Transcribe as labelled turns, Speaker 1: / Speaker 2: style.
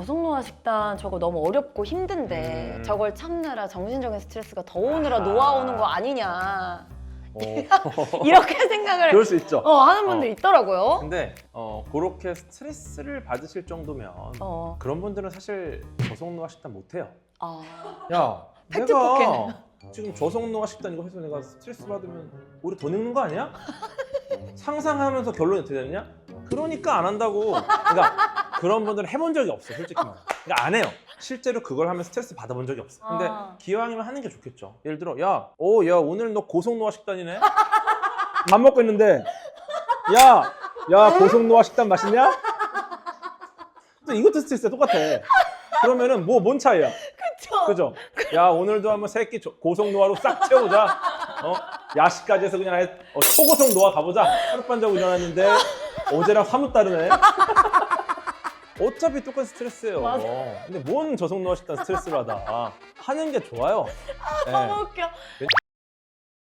Speaker 1: 저속노화 식단 저거 너무 어렵고 힘든데
Speaker 2: 음.
Speaker 1: 저걸 참느라 정신적인 스트레스가 더 오느라
Speaker 2: 아.
Speaker 1: 놓아오는 거 아니냐
Speaker 2: 어.
Speaker 1: 이렇게 생각을
Speaker 2: 그럴 수 있죠.
Speaker 1: 어, 하는 분들
Speaker 2: 어.
Speaker 1: 있더라고요.
Speaker 2: 근데 어, 그렇게 스트레스를 받으실 정도면
Speaker 1: 어,
Speaker 2: 그런 분들은 사실 저속노화 식단 못 해요.
Speaker 1: 아,
Speaker 2: 야,
Speaker 1: 팩트
Speaker 2: 내가
Speaker 1: 포켓네.
Speaker 2: 지금 저속노화 식단 이거 해서 내가 스트레스 받으면 우리 더 늙는 거 아니야? 상상하면서 결론이 어떻게 되느냐? 그러니까 안 한다고. 그러니까 그런 분들은 해본 적이 없어, 솔직히 말해. 그러니까 안 해요. 실제로 그걸 하면 스트레스 받아본 적이 없어. 근데
Speaker 1: 아.
Speaker 2: 기왕이면 하는 게 좋겠죠. 예를 들어, 야, 오, 야, 오늘 너 고속노화 식단이네. 밥 먹고 있는데, 야, 야, 고속노화 식단 맛있냐? 근데 이것도 스트레스야, 똑같아. 그러면은 뭐 뭔 차이야?
Speaker 1: 그쵸?
Speaker 2: 그죠? 야 오늘도 한번 새끼 조- 고속 노화로 싹 채우자. 어? 야식까지 해서 그냥 아예 어, 초고속 노화 가보자. 하룻밤 자고 일어났는데 어제랑 사뭇 다르네. 어차피 똑같은 스트레스예요.
Speaker 1: 맞아.
Speaker 2: 근데 뭔 저속 노화 식단 스트레스를 받아. 하는 게 좋아요. 네.
Speaker 1: 너무 웃겨.